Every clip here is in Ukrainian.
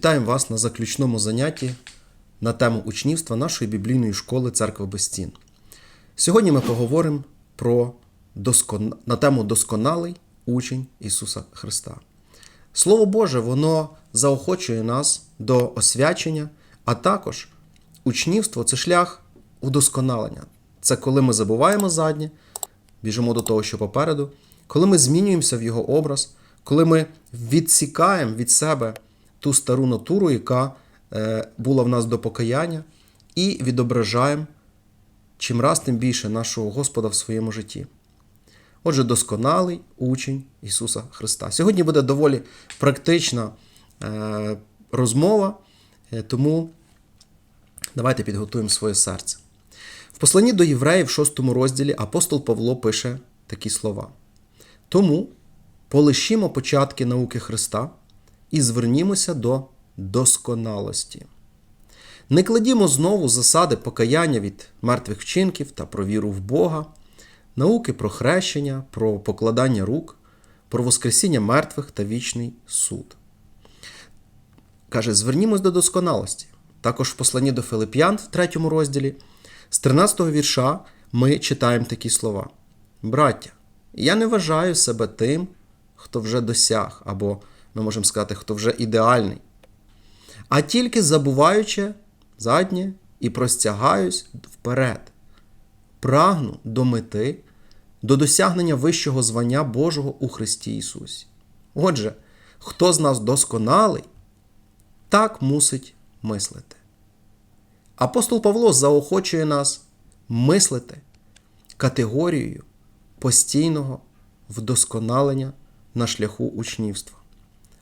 Вітаємо вас на заключному занятті на тему учнівства нашої біблійної школи Церкви без стін. Сьогодні ми поговоримо про доскон... на тему досконалий учень Ісуса Христа. Слово Боже, воно заохочує нас до освячення, а також учнівство це шлях удосконалення. Це коли ми забуваємо заднє, біжимо до того, що попереду, коли ми змінюємося в його образ, коли ми відсікаємо від себе ту стару натуру, яка е, була в нас до покаяння, і відображаємо чим раз тим більше нашого Господа в своєму житті. Отже, досконалий учень Ісуса Христа. Сьогодні буде доволі практична е, розмова, е, тому давайте підготуємо своє серце. В посланні до євреїв, в 6 розділі, апостол Павло пише такі слова. Тому полишімо початки науки Христа і звернімося до досконалості. Не кладімо знову засади покаяння від мертвих вчинків та про віру в Бога, науки про хрещення, про покладання рук, про Воскресіння мертвих та вічний суд. Каже, звернімось до досконалості. Також в посланні до Филип'ян в 3 розділі, з 13 вірша ми читаємо такі слова: Браття, я не вважаю себе тим, хто вже досяг, або ми можемо сказати, хто вже ідеальний, а тільки забуваючи заднє і простягаюсь вперед, прагну до мети, до досягнення вищого звання Божого у Христі Ісусі. Отже, хто з нас досконалий, так мусить мислити. Апостол Павло заохочує нас мислити категорією постійного вдосконалення на шляху учнівства.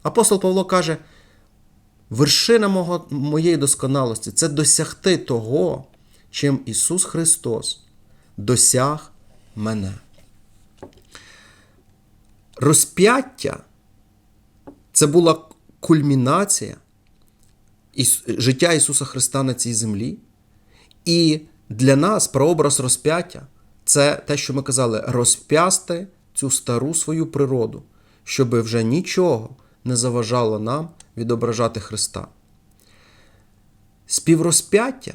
Апостол Павло каже: вершина мого, моєї досконалості це досягти того, чим Ісус Христос досяг мене. Розп'яття це була кульмінація життя Ісуса Христа на цій землі. І для нас прообраз розп'яття це те, що ми казали, розп'ясти цю стару свою природу, щоб вже нічого не заважало нам відображати Христа. Співрозп'яття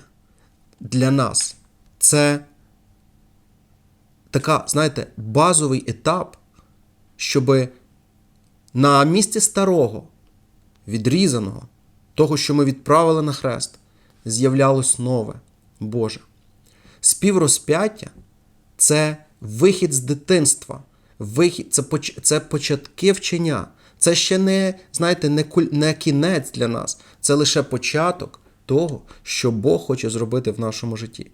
для нас це така, знаєте, базовий етап, щоб на місці старого, відрізаного, того, що ми відправили на хрест, з'являлось нове Боже. Співрозп'яття це вихід з дитинства, вихід, це, поч, це початки вчення. Це ще не, знаєте, не, куль, не кінець для нас, це лише початок того, що Бог хоче зробити в нашому житті.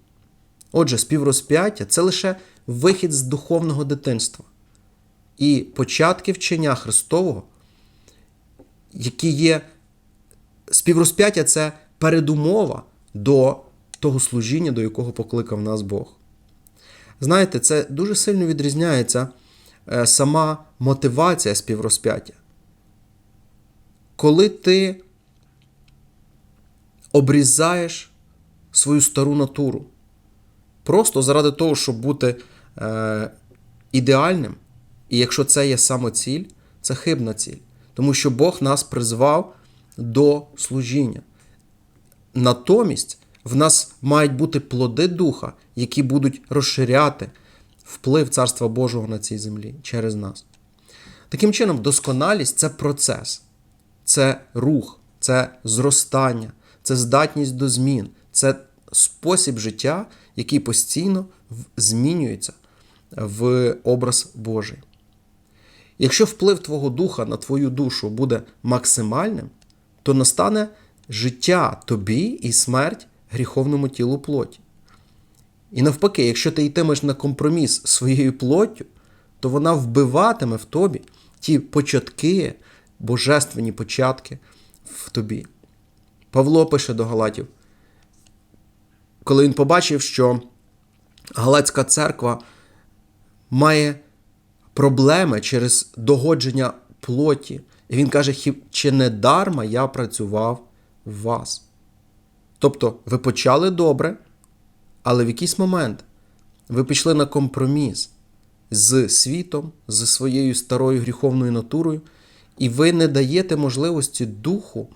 Отже, співрозп'яття це лише вихід з духовного дитинства. І початки вчення Христового, які є співрозп'яття це передумова до того служіння, до якого покликав нас Бог. Знаєте, це дуже сильно відрізняється сама мотивація співрозп'яття. Коли ти обрізаєш свою стару натуру, просто заради того, щоб бути е, ідеальним, і якщо це є самоціль, це хибна ціль. Тому що Бог нас призвав до служіння. Натомість в нас мають бути плоди духа, які будуть розширяти вплив Царства Божого на цій землі через нас. Таким чином, досконалість це процес, це рух, це зростання, це здатність до змін, це спосіб життя, який постійно змінюється в образ Божий. Якщо вплив Твого духа на твою душу буде максимальним, то настане життя тобі і смерть гріховному тілу плоті. І навпаки, якщо ти йтимеш на компроміс своєю плоттю, то вона вбиватиме в тобі ті початки, божественні початки в тобі. Павло пише до Галатів, коли він побачив, що Галацька церква має проблеми через догодження плоті. І він каже, чи не дарма я працював в вас. Тобто, ви почали добре, але в якийсь момент ви пішли на компроміс з світом, з своєю старою гріховною натурою, і ви не даєте можливості духу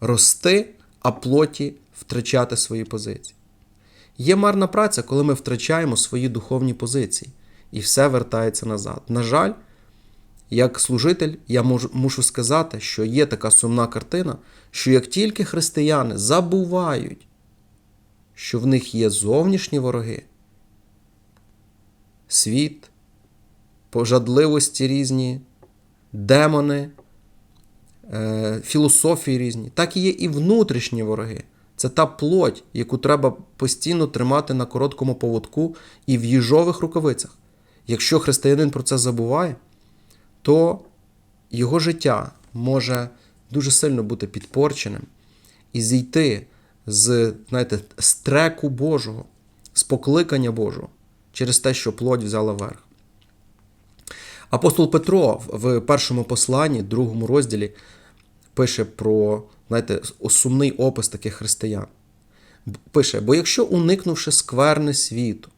рости, а плоті втрачати свої позиції. Є марна праця, коли ми втрачаємо свої духовні позиції, і все вертається назад. На жаль, як служитель, я мушу сказати, що є така сумна картина, що як тільки християни забувають, що в них є зовнішні вороги, світ, пожадливості різні, демони, е, філософії різні, так і є і внутрішні вороги. Це та плоть, яку треба постійно тримати на короткому поводку і в їжових рукавицях. Якщо християнин про це забуває, то його життя може дуже сильно бути підпорченим і зійти з, знаєте, з Божого, з покликання Божого через те, що плоть взяла верх. Апостол Петро в першому посланні, другому розділі, пише про знаєте, сумний опис таких християн. Пише: бо якщо, уникнувши скверни світу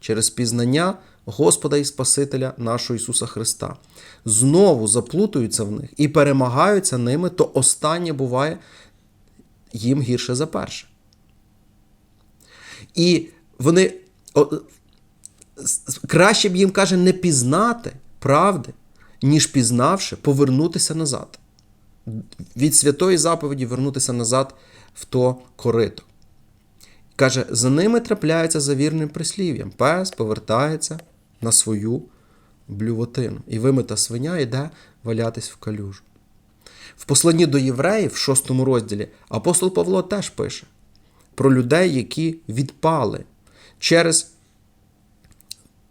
через пізнання Господа і Спасителя нашого Ісуса Христа, знову заплутуються в них і перемагаються ними, то останнє буває їм гірше за перше. І вони краще б їм каже не пізнати правди, ніж пізнавши, повернутися назад. Від святої заповіді вернутися назад в то корито. Каже, за ними трапляється за вірним прислів'ям. Пес повертається на свою блювотину. І вимита свиня йде валятись в калюжу. В посланні до євреїв, в шостому розділі, апостол Павло теж пише про людей, які відпали через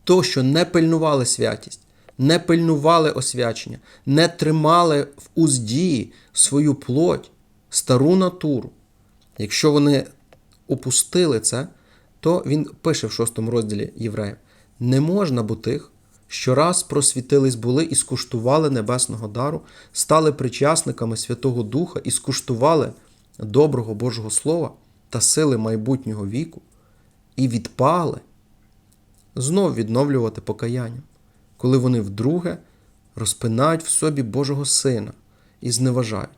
те, що не пильнували святість, не пильнували освячення, не тримали в узді свою плоть, стару натуру. Якщо вони опустили це, то він пише в шостому розділі євреїв: не можна бо тих, що раз просвітились були і скуштували небесного дару, стали причасниками Святого Духа і скуштували доброго Божого Слова та сили майбутнього віку, і відпали, знов відновлювати покаянням, коли вони вдруге розпинають в собі Божого Сина і зневажають.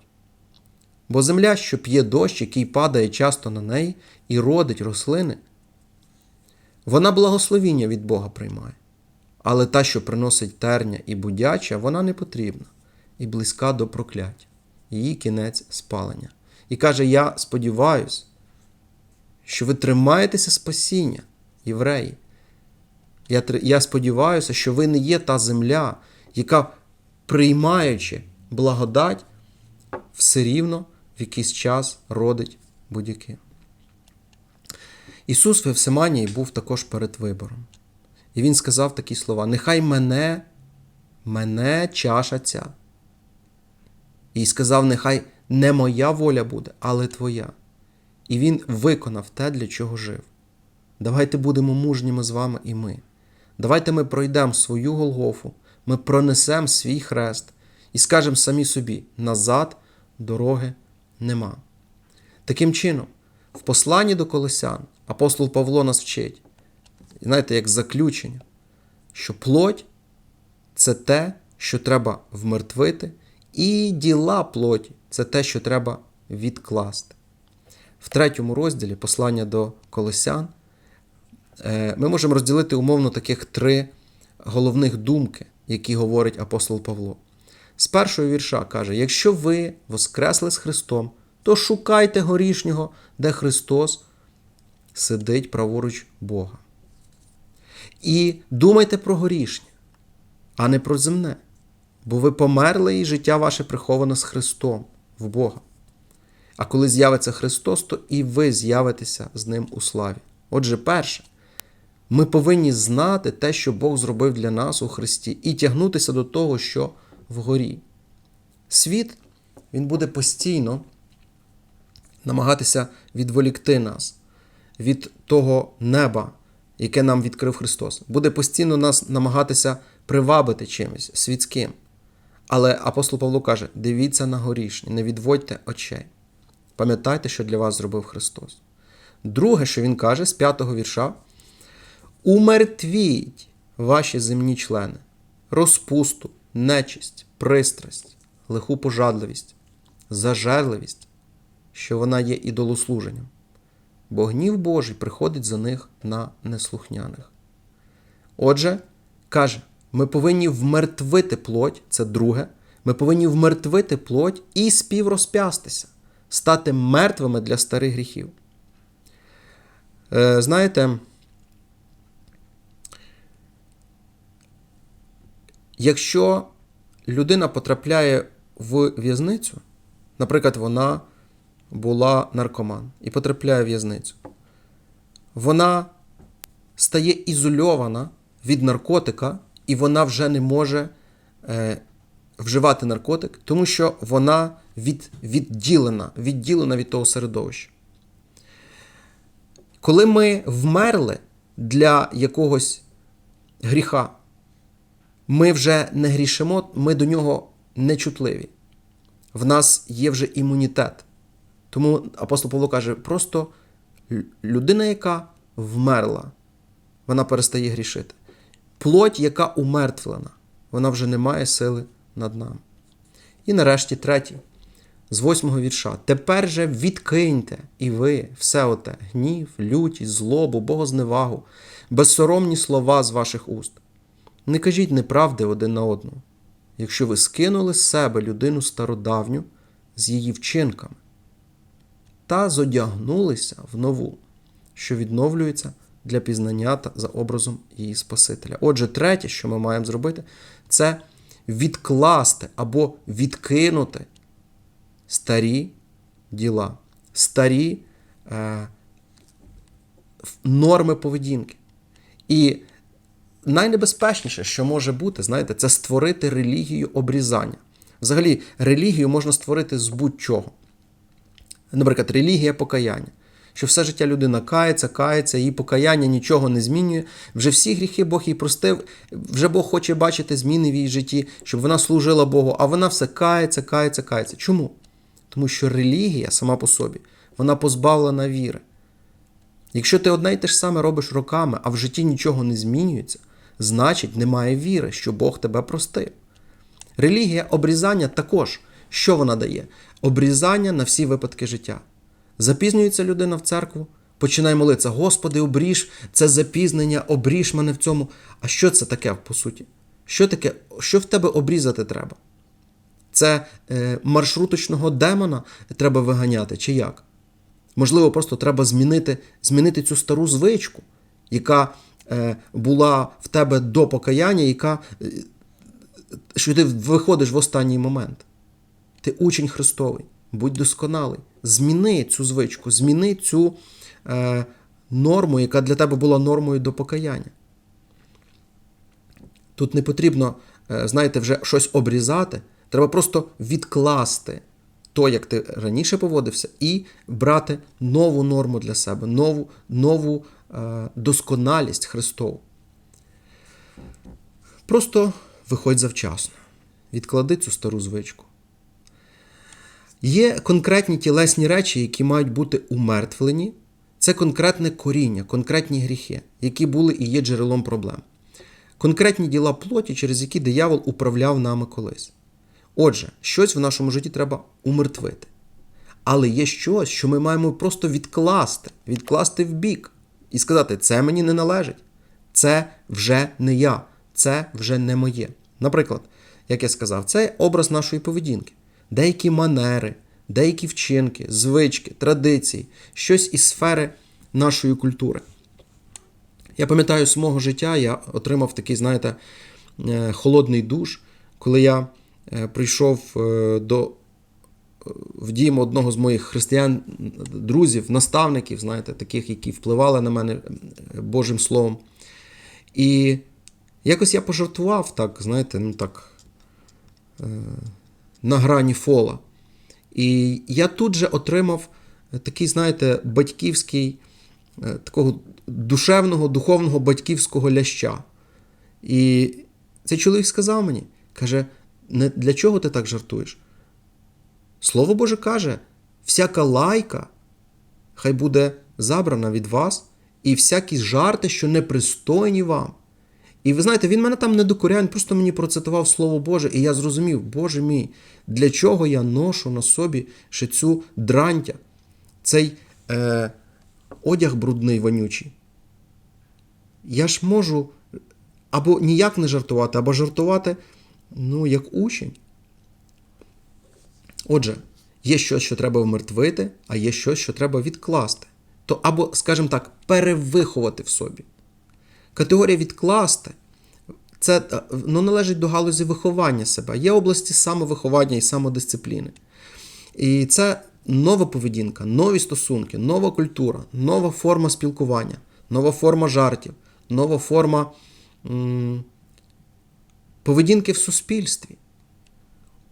Бо земля, що п'є дощ, який падає часто на неї і родить рослини, вона благословіння від Бога приймає. Але та, що приносить терня і будяча, вона не потрібна і близька до прокляття, її кінець спалення. І каже: Я сподіваюся, що ви тримаєтеся спасіння, євреї. Я я сподіваюся, що ви не є та земля, яка, приймаючи благодать, все рівно в якийсь час родить будь-яке. Ісус в Евсиманії був також перед вибором. І Він сказав такі слова: Нехай мене, мене чаша ця. І сказав, нехай не моя воля буде, але твоя. І він виконав те, для чого жив. Давайте будемо мужніми з вами і ми. Давайте ми пройдемо свою Голгофу, ми пронесемо свій хрест і скажемо самі собі: назад дороги нема. Таким чином, в посланні до Колосян апостол Павло нас вчить, знаєте, як заключення, що плоть це те, що треба вмертвити, і діла плоті це те, що треба відкласти. В третьому розділі послання до Колосян ми можемо розділити умовно таких три головних думки, які говорить апостол Павло. З першого вірша каже: якщо ви воскресли з Христом, то шукайте горішнього, де Христос сидить праворуч Бога. І думайте про горішнє, а не про земне, бо ви померли і життя ваше приховано з Христом в Бога. А коли з'явиться Христос, то і ви з'явитеся з Ним у славі. Отже, перше, ми повинні знати те, що Бог зробив для нас у Христі, і тягнутися до того, що вгорі. Світ, він буде постійно намагатися відволікти нас від того неба, яке нам відкрив Христос. Буде постійно нас намагатися привабити чимось світським. Але апостол Павло каже: дивіться на горішні, не відводьте очей. Пам'ятайте, що для вас зробив Христос. Друге, що Він каже з п'ятого вірша: умертвіть ваші земні члени, розпусту, нечисть, пристрасть, лиху пожадливість, зажерливість, що вона є ідолослуженням. Бо гнів Божий приходить за них на неслухняних. Отже, каже, ми повинні вмертвити плоть, це друге. Ми повинні вмертвити плоть і співрозп'ястися, стати мертвими для старих гріхів. Е, знаєте, якщо людина потрапляє в в'язницю, наприклад, вона була наркоман і потрапляє в в'язницю, вона стає ізольована від наркотика, і вона вже не може е, вживати наркотик, тому що вона від, відділена, відділена від того середовища. Коли ми вмерли для якогось гріха, ми вже не грішимо, ми до нього не чутливі. В нас є вже імунітет. Тому апостол Павло каже: просто людина, яка вмерла, вона перестає грішити. Плоть, яка умертвлена, вона вже не має сили над нами. І нарешті третій, з восьмого вірша. Тепер же відкиньте і ви все оте, гнів, лютість, злобу, богозневагу, безсоромні слова з ваших уст. Не кажіть неправди один на одного, якщо ви скинули з себе людину стародавню з її вчинками та зодягнулися в нову, що відновлюється для пізнання та за образом її Спасителя. Отже, третє, що ми маємо зробити, це відкласти або відкинути старі діла, старі е, норми поведінки. І найнебезпечніше, що може бути, знаєте, це створити релігію обрізання. Взагалі, релігію можна створити з будь-чого. Наприклад, релігія покаяння. Що все життя людина кається, кається, її покаяння нічого не змінює. Вже всі гріхи Бог їй простив, вже Бог хоче бачити зміни в її житті, щоб вона служила Богу, а вона все кається, кається, кається. Чому? Тому що релігія сама по собі, вона позбавлена віри. Якщо ти одне й те ж саме робиш роками, а в житті нічого не змінюється, значить немає віри, що Бог тебе простив. Релігія обрізання також, що вона дає? Обрізання на всі випадки життя. Запізнюється людина в церкву, починає молитися: Господи, обріж це запізнення, обріж мене в цьому. А що це таке, по суті? Що таке, що в тебе обрізати треба? Це е, маршруточного демона треба виганяти, чи як? Можливо, просто треба змінити змінити цю стару звичку, яка була в тебе до покаяння, яка, е, що ти виходиш в останній момент. Ти учень Христовий, будь досконалий. Зміни цю звичку, зміни цю е, норму, яка для тебе була нормою до покаяння. Тут не потрібно, е, знаєте, вже щось обрізати. Треба просто відкласти то, як ти раніше поводився, і брати нову норму для себе, нову нову е, досконалість Христову. Просто виходь завчасно. Відклади цю стару звичку. Є конкретні тілесні речі, які мають бути умертвлені. Це конкретне коріння, конкретні гріхи, які були і є джерелом проблем. Конкретні діла плоті, через які диявол управляв нами колись. Отже, щось в нашому житті треба умертвити. Але є щось, що ми маємо просто відкласти, відкласти в бік і сказати, це мені не належить, це вже не я, це вже не моє. Наприклад, як я сказав, це образ нашої поведінки, деякі манери, деякі вчинки, звички, традиції, щось із сфери нашої культури. Я пам'ятаю з мого життя, я отримав такий, знаєте, е, холодний душ, коли я е, прийшов е, до в дім одного з моїх християн, друзів, наставників, знаєте, таких, які впливали на мене Божим Словом. І якось я пожартував так, знаєте, ну так, на грані фола. І я тут же отримав такий, знаєте, батьківський, такого душевного, духовного батьківського ляща. І цей чоловік сказав мені, каже, для чого ти так жартуєш? Слово Боже каже, всяка лайка хай буде забрана від вас, і всякі жарти, що непристойні вам. І ви знаєте, він мене там не докоряє, він просто мені процитував Слово Боже, і я зрозумів, Боже мій, для чого я ношу на собі ще цю дрантя, цей е, одяг брудний, вонючий, я ж можу або ніяк не жартувати, або жартувати, ну, як учень. Отже, є щось, що треба вмертвити, а є щось, що треба відкласти. То або, скажімо так, перевиховати в собі. Категорія відкласти це е, ну, належить до галузі виховання себе. Є області самовиховання і самодисципліни. І це нова поведінка, нові стосунки, нова культура, нова форма спілкування, нова форма жартів, нова форма м- поведінки в суспільстві.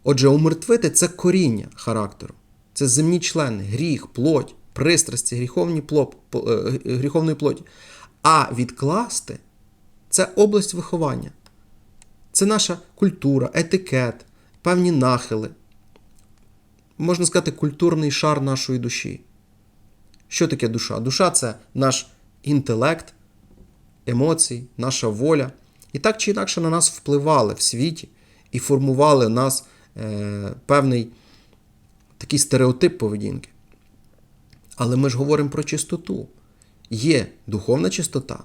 Отже, умертвити це коріння характеру, це земні члени, гріх, плоть, пристрасті, гріховні плоп, е, гріховної плоті. А відкласти це область виховання. Це наша культура, етикет, певні нахили. Можна сказати, культурний шар нашої душі. Що таке душа? Душа це наш інтелект, емоції, наша воля. І так чи інакше на нас впливали в світі і формували нас певний такий стереотип поведінки. Але ми ж говоримо про чистоту. Є духовна чистота,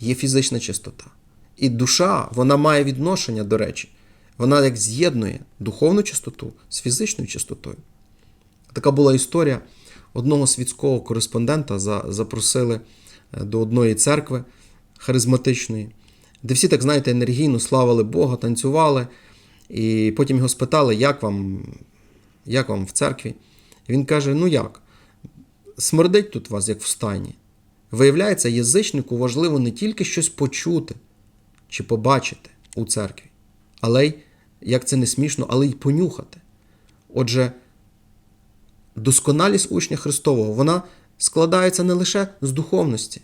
є фізична чистота. І душа, вона має відношення, до речі, вона як з'єднує духовну чистоту з фізичною чистотою. Така була історія одного світського кореспондента за- запросили е, до одної церкви харизматичної, де всі, так знаєте, енергійно славили Бога, танцювали. І потім його спитали, як вам, як вам в церкві. Він каже: ну як? Смердить тут вас, як в стайні. Виявляється, язичнику важливо не тільки щось почути чи побачити у церкві, але й, як це не смішно, але й понюхати. Отже, досконалість учня Христового вона складається не лише з духовності,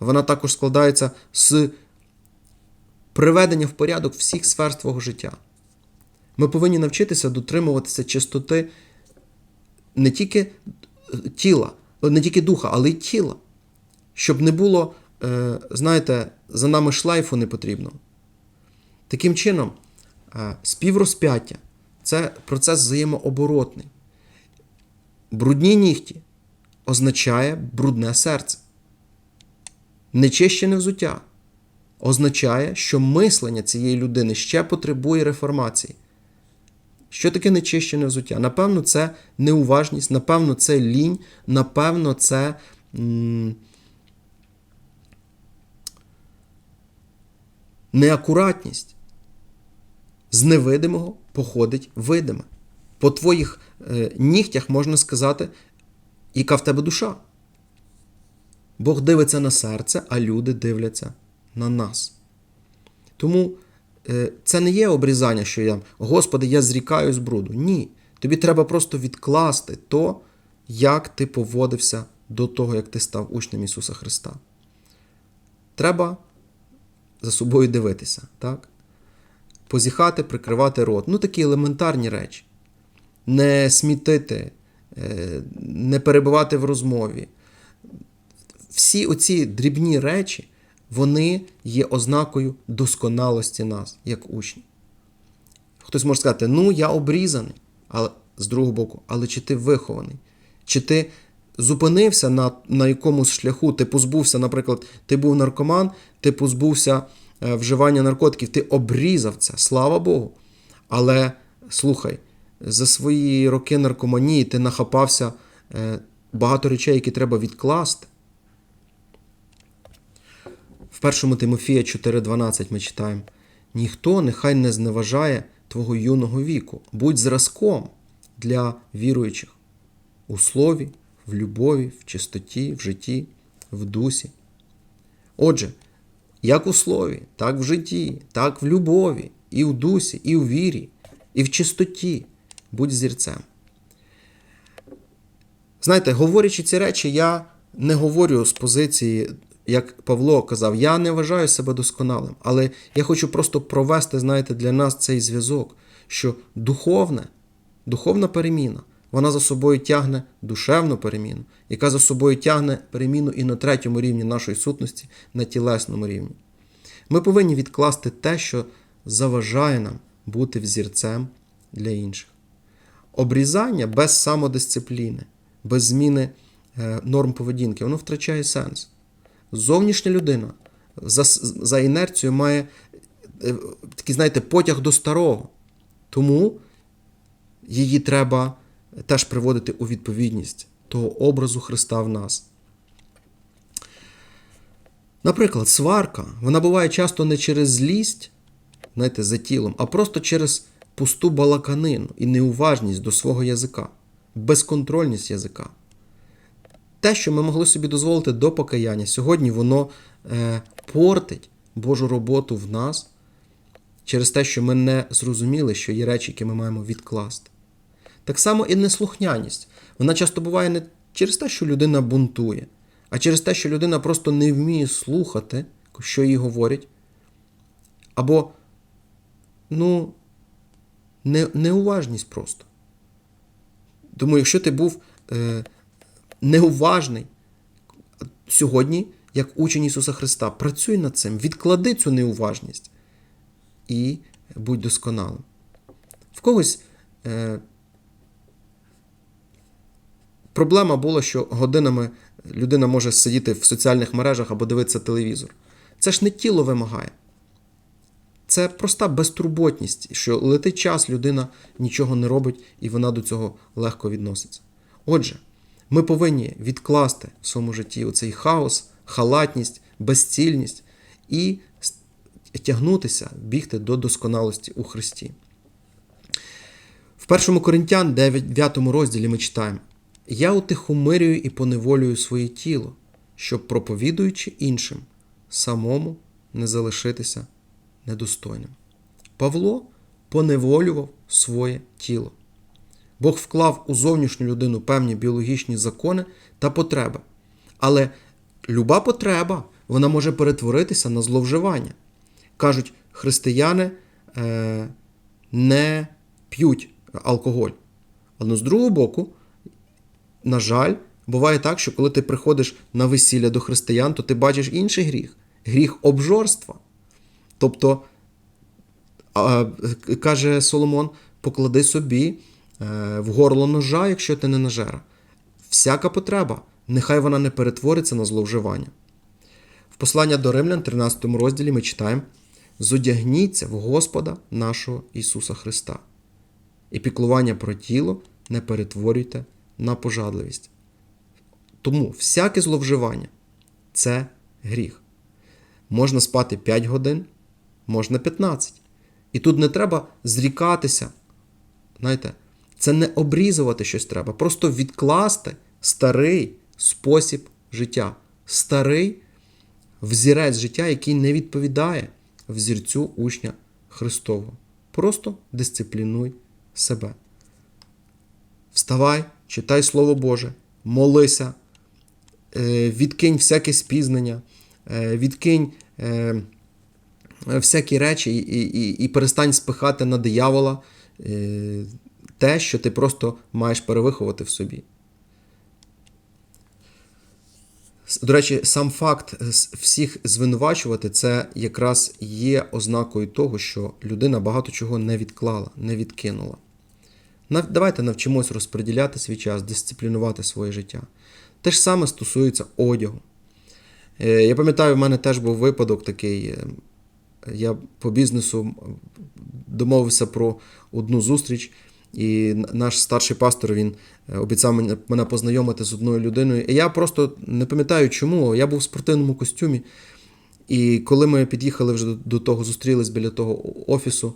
вона також складається з приведення в порядок всіх сфер свого життя. Ми повинні навчитися дотримуватися чистоти не тільки тіла, не тільки духа, але й тіла. Щоб не було, е, знаєте, за нами шлейфу не потрібно. Таким чином, е, співрозп'яття це процес взаємооборотний. Брудні нігті означає брудне серце. Нечищене взуття означає, що мислення цієї людини ще потребує реформації. Що таке нечищене взуття? Напевно, це неуважність, напевно, це лінь, напевно, це м, неакуратність. З невидимого походить видиме. По твоїх е, нігтях можна сказати, яка в тебе душа. Бог дивиться на серце, а люди дивляться на нас. Тому це не є обрізання, що я, Господи, я зрікаю з бруду. Ні. Тобі треба просто відкласти то, як ти поводився до того, як ти став учнем Ісуса Христа. Треба за собою дивитися, так? Позіхати, прикривати рот. Ну, такі елементарні речі. Не смітити, е, не перебувати в розмові. Всі оці дрібні речі, вони є ознакою досконалості нас, як учнів. Хтось може сказати, ну я обрізаний, але з другого боку, але чи ти вихований? Чи ти зупинився на, на якомусь шляху, ти позбувся, наприклад, ти був наркоман, ти позбувся е, вживання наркотиків, ти обрізав це, слава Богу. Але слухай, за свої роки наркоманії ти нахапався е, багато речей, які треба відкласти. В 1 Тимофія 4:12 ми читаємо: ніхто нехай не зневажає твого юного віку, будь зразком для віруючих у слові, в любові, в чистоті, в житті, в дусі. Отже, як у слові, так в житті, так в любові, і в дусі, і в вірі, і в чистоті. Будь зірцем. Знаєте, говорячи ці речі, я не говорю з позиції, як Павло казав, я не вважаю себе досконалим, але я хочу просто провести, знаєте, для нас цей зв'язок, що духовне, духовна переміна, вона за собою тягне душевну переміну, яка за собою тягне переміну і на третьому рівні нашої сутності, на тілесному рівні. Ми повинні відкласти те, що заважає нам бути взірцем для інших. Обрізання без самодисципліни без зміни е, норм поведінки, воно втрачає сенс. Зовнішня людина за, за інерцією має е, такий, знаєте, потяг до старого. Тому її треба теж приводити у відповідність того образу Христа в нас. Наприклад, сварка, вона буває часто не через злість, знаєте, за тілом, а просто через пусту балаканину і неуважність до свого язика, безконтрольність язика. Те, що ми могли собі дозволити до покаяння, сьогодні воно е, портить Божу роботу в нас через те, що ми не зрозуміли, що є речі, які ми маємо відкласти. Так само і неслухняність. Вона часто буває не через те, що людина бунтує, а через те, що людина просто не вміє слухати, що їй говорять. Або, ну, не, неуважність просто. Тому, якщо ти був е, неуважний сьогодні, як учень Ісуса Христа, працюй над цим, відклади цю неуважність і будь досконалим. В когось е, проблема була, що годинами людина може сидіти в соціальних мережах або дивитися телевізор. Це ж не тіло вимагає. Це проста безтурботність, що летить час, людина нічого не робить і вона до цього легко відноситься. Отже, ми повинні відкласти в своєму житті оцей хаос, халатність, безцільність і тягнутися, бігти до досконалості у Христі. В 1 Коринтян 9 розділі ми читаємо: Я утихомирюю і поневолюю своє тіло, щоб, проповідуючи іншим, самому не залишитися недостойним. Павло поневолював своє тіло. Бог вклав у зовнішню людину певні біологічні закони та потреби. Але люба потреба вона може перетворитися на зловживання. Кажуть, християни е, не п'ють алкоголь. Але з другого боку, на жаль, буває так, що коли ти приходиш на весілля до християн, то ти бачиш інший гріх гріх обжорства. Тобто, каже Соломон, поклади собі в горло ножа, якщо ти не нажера. Всяка потреба, нехай вона не перетвориться на зловживання. В послання до Римлян, 13 розділі, ми читаємо: Зодягніться в Господа нашого Ісуса Христа. І піклування про тіло не перетворюйте на пожадливість. Тому всяке зловживання це гріх. Можна спати 5 годин, можна 15. І тут не треба зрікатися. Знаєте, це не обрізувати щось треба, просто відкласти старий спосіб життя, старий взірець життя, який не відповідає взірцю учня Христового. Просто дисциплінуй себе. Вставай, читай Слово Боже, молися, е, відкинь всяке спізнення. Е, відкинь е, всякі речі і, і, і перестань спихати на диявола те, що ти просто маєш перевиховати в собі. До речі, сам факт всіх звинувачувати, це якраз є ознакою того, що людина багато чого не відклала, не відкинула. Давайте навчимось розподіляти свій час, дисциплінувати своє життя. Те ж саме стосується одягу. Е, я пам'ятаю, в мене теж був випадок такий. Е, я по бізнесу домовився про одну зустріч, і наш старший пастор він е, обіцяв мене познайомити з одною людиною. І я просто не пам'ятаю, чому. Я був в спортивному костюмі. І коли ми під'їхали вже до того, зустрілись біля того офісу,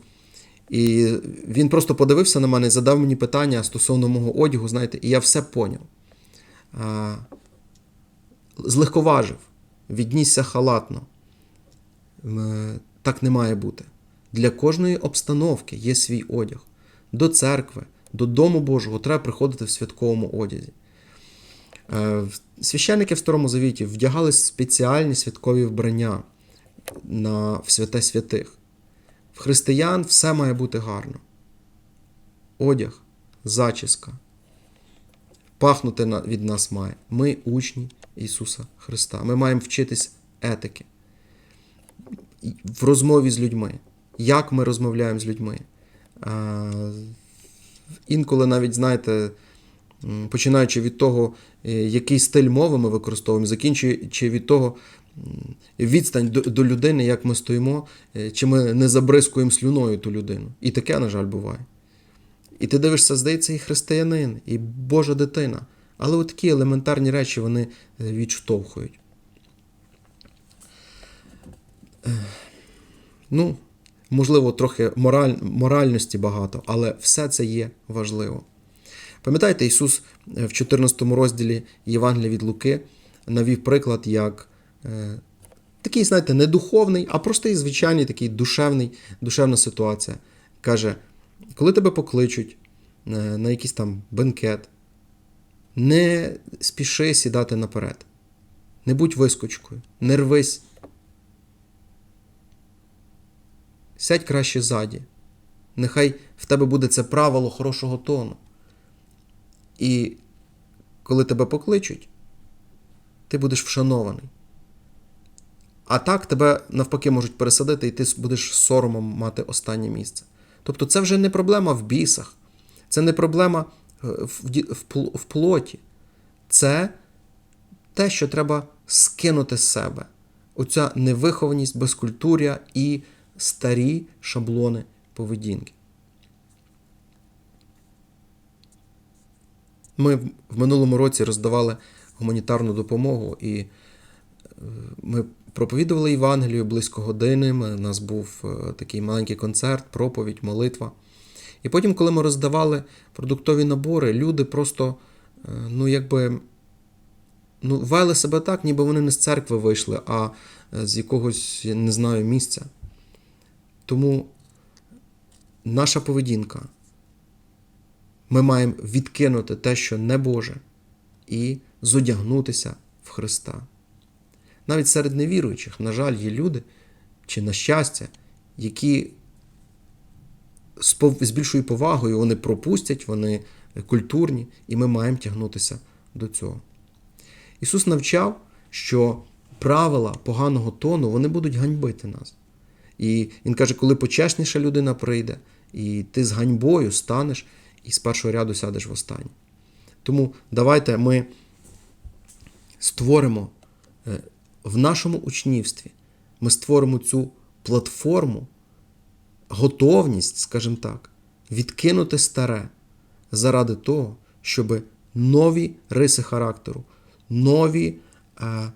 і він просто подивився на мене і задав мені питання стосовно мого одягу, знаєте, і я все поняв. Злегковажив віднісся халатно. Так не має бути. Для кожної обстановки є свій одяг. До церкви, до Дому Божого треба приходити в святковому одязі. Е, священники в Старому Завіті вдягали спеціальні святкові вбрання на в святе святих. В християн все має бути гарно. Одяг, зачіска. Пахнути від нас має. Ми учні Ісуса Христа. Ми маємо вчитись етики в розмові з людьми. Як ми розмовляємо з людьми. Інколи навіть, знаєте, починаючи від того, е, який стиль мови ми використовуємо, закінчуючи від того, відстань до, до людини, як ми стоїмо, е, чи ми не забризкуємо слюною ту людину. І таке, на жаль, буває. І ти дивишся, здається, і християнин, і Божа дитина. Але от такі елементарні речі вони е, відштовхують. Ну, можливо, трохи мораль, моральності багато, але все це є важливо. Пам'ятаєте, Ісус е, в 14 розділі Євангелія від Луки навів приклад, як е, такий, знаєте, не духовний, а простий, звичайний, такий душевний, душевна ситуація. Каже, коли тебе покличуть е, на якийсь там бенкет, не спіши сідати наперед. Не будь вискочкою, не рвись. Сядь краще ззаді. Нехай в тебе буде це правило хорошого тону. І коли тебе покличуть, ти будеш вшанований. А так тебе навпаки можуть пересадити, і ти будеш соромом мати останнє місце. Тобто це вже не проблема в бісах, це не проблема е, в, плоті. Це те, що треба скинути з себе. Оця невихованість, безкультуря і старі шаблони поведінки. Ми в- минулому році роздавали гуманітарну допомогу, і е, ми проповідували Євангелію близько години. У нас був е, такий маленький концерт, проповідь, молитва. І потім, коли ми роздавали продуктові набори, люди просто, е, ну, якби, ну, вели себе так, ніби вони не з церкви вийшли, а з якогось, я не знаю, місця. Тому наша поведінка. Ми маємо відкинути те, що не Боже, і зодягнутися в Христа. Навіть серед невіруючих, на жаль, є люди, чи на щастя, які з більшою повагою вони пропустять, вони культурні, і ми маємо тягнутися до цього. Ісус навчав, що правила поганого тону вони будуть ганьбити нас. І Він каже, коли почесніша людина прийде, і ти з ганьбою станеш і з першого ряду сядеш в останній. Тому давайте ми створимо е, в нашому учнівстві, ми створимо цю платформу, готовність, скажімо так, відкинути старе заради того, щоб нові риси характеру, нові, е,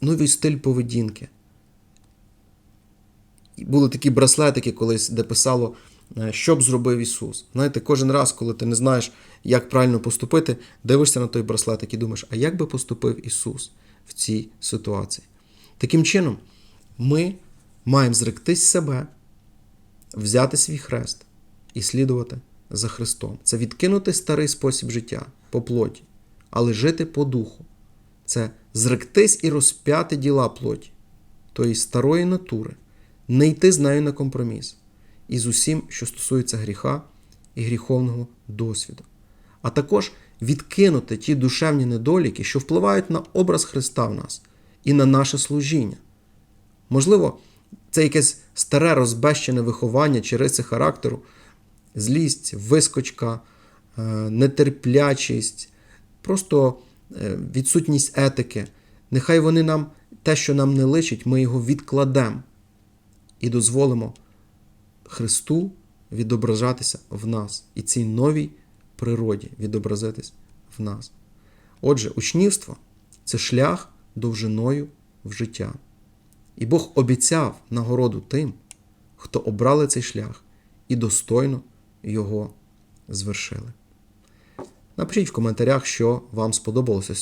новий стиль поведінки. Були такі браслетики колись, де писало, е, що б зробив Ісус. Знаєте, кожен раз, коли ти не знаєш, як правильно поступити, дивишся на той браслетик і думаєш, а як би поступив Ісус в цій ситуації? Таким чином, ми маємо зректись себе, взяти свій хрест і слідувати за Христом. Це відкинути старий спосіб життя по плоті, але жити по духу. Це зректись і розп'яти діла плоті, тої старої натури, не йти з нею на компроміс і з усім, що стосується гріха і гріховного досвіду, а також відкинути ті душевні недоліки, що впливають на образ Христа в нас і на наше служіння. Можливо, це якесь старе розбещене виховання чи риси характеру, злість, вискочка, е, нетерплячість, просто е, відсутність етики. Нехай вони нам, те, що нам не личить, ми його відкладемо і дозволимо Христу відображатися в нас і цій новій природі відобразитись в нас. Отже, учнівство це шлях довжиною в життя. І Бог обіцяв нагороду тим, хто обрали цей шлях і достойно його звершили. Напишіть в коментарях, що вам сподобалося з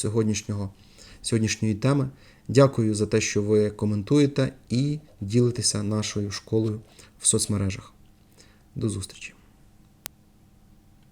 сьогоднішньої теми. Дякую за те, що ви коментуєте і ділитеся нашою школою в соцмережах. До зустрічі!